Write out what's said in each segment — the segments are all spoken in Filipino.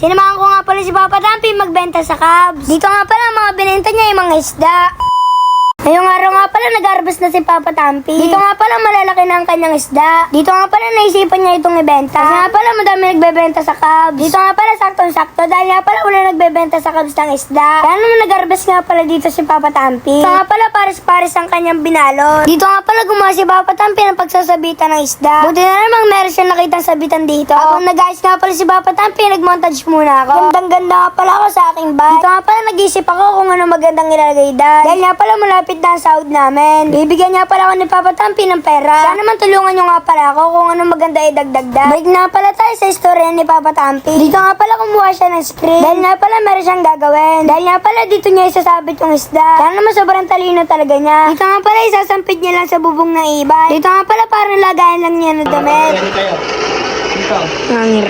Sinamahan ko nga pala si Papa Tampi magbenta sa Cubs. Dito nga pala mga binenta niya yung mga isda. Ngayong araw nag-harvest na si Papa Tampi. Dito nga pala malalaki na ang kanyang isda. Dito nga pala naisipan niya itong ibenta. Kasi nga pala madami nagbebenta sa Cubs. Dito nga pala saktong-sakto dahil nga pala wala nagbebenta sa Cubs ng isda. Kaya naman nag-harvest nga pala dito si Papa Tampi. Dito nga pala pares-pares ang kanyang binalot. Dito nga pala gumawa si Papa Tampi ng pagsasabitan ng isda. Buti na namang meron siya nakitang sabitan dito. Habang nag-ayos nga pala si Papa Tampi, nag-montage muna ako. Gandang-ganda nga pala ako sa aking bag. Dito nga pala nag-isip ako kung ano magandang ilalagay dahil. Dahil nga pala malapit na ang sahod namin. Bibigyan niya pala ako ni Papa Tampi ng pera. Kaya naman tulungan niyo nga pala ako kung ano maganda idagdag da. Balik na pala tayo sa istorya ni Papa Tampi. Dito nga pala kumuha siya ng screen. Dahil nga pala meron siyang gagawin. Dahil nga pala dito niya isasabit yung isda. Kaya naman sobrang talino talaga niya. Dito nga pala isasampit niya lang sa bubong ng ibay. Dito nga pala parang lagayan lang niya ng damit. Kayo. Dito. Ngangir.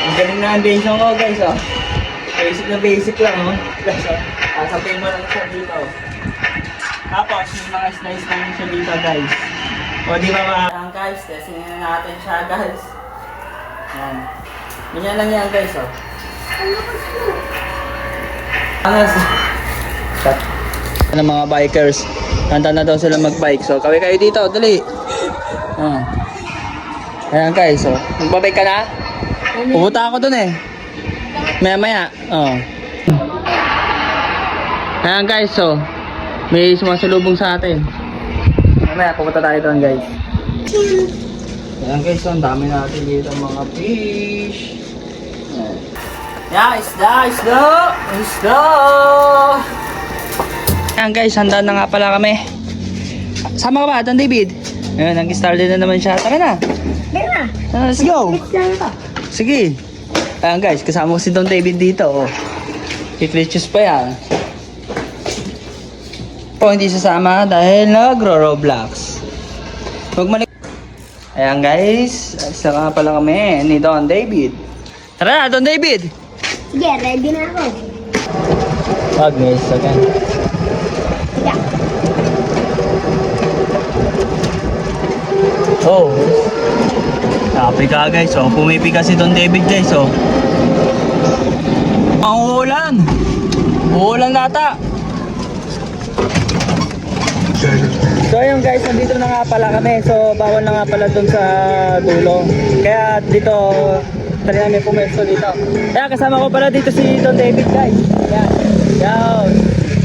Ang galing na ang benchong ko guys oh. Basic na basic lang oh. Guys oh. Sasabihin mo lang siya dito oh. Tapos yung mga slice namin siya dito guys. O di ba mga... Ayan guys, testing na natin siya guys. Ayan. Ganyan lang yan guys oh. Angas. Cut. Ng mga bikers. Handa na daw sila mag-bike. So, kaway kayo dito. Dali. Oh. Ayan guys, so. Magbabay ka na? Pupunta ako dun eh. Maya maya. Oh. Ayan guys, so. May sumasalubong sa atin. Mamaya, pupunta tayo doon guys. Ayan guys, ang dami natin dito mga fish. Ayan. Yeah, isda, isda, isda. Ayan guys, handa na nga pala kami. Sama ka ba, Don David? Ayan, nag-started na naman siya. Tara na. Tara. Ah, let's go. Sige. Ayan guys, kasama ko si Don David dito. Oh. Kiklitchus pa yan. Po, hindi sasama dahil nagro-roblox. Ayan guys, isa nga pala kami ni Don David. Tara na, Don David! Sige, ready na ako. Wag guys, again. Sige. Oh. Happy ka guys, oh. Pumipi kasi Don David guys, oh. Ang ulan! Uulan nata! So ayun guys, nandito na nga pala kami. So bawal na nga pala dun sa dulo. Kaya dito, tali namin pumesto dito. Kaya kasama ko pala dito si Don David guys. Yan. Yan.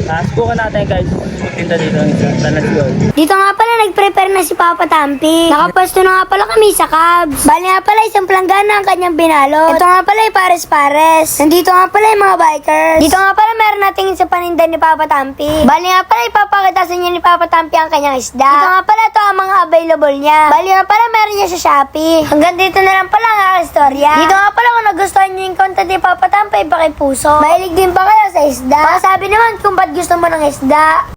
Tapos bukan natin guys. Punta dito ng isa. Tara, Let's go. Dito nga pala nag-prepare na si Papa Tampi. Nakapwesto na nga pala kami sa Cubs. Bali nga pala isang planggana ang kanyang binalot. Ito nga pala yung pares-pares. Nandito nga pala yung mga bikers. Dito nga pala meron nating sa paninda ni Papa Tampi. Bali nga pala ipapakita sa inyo ni Papa Tampi ang kanyang isda. Dito nga pala ito ang mga available niya. Bali nga pala meron niya sa Shopee. Hanggang dito na lang pala ang aking istorya. Dito nga pala kung nagustuhan niyo yung content ni Papa Tampi, pakipuso. Mahilig din ba kayo sa isda? Baka naman kung ba't gusto mo ng isda.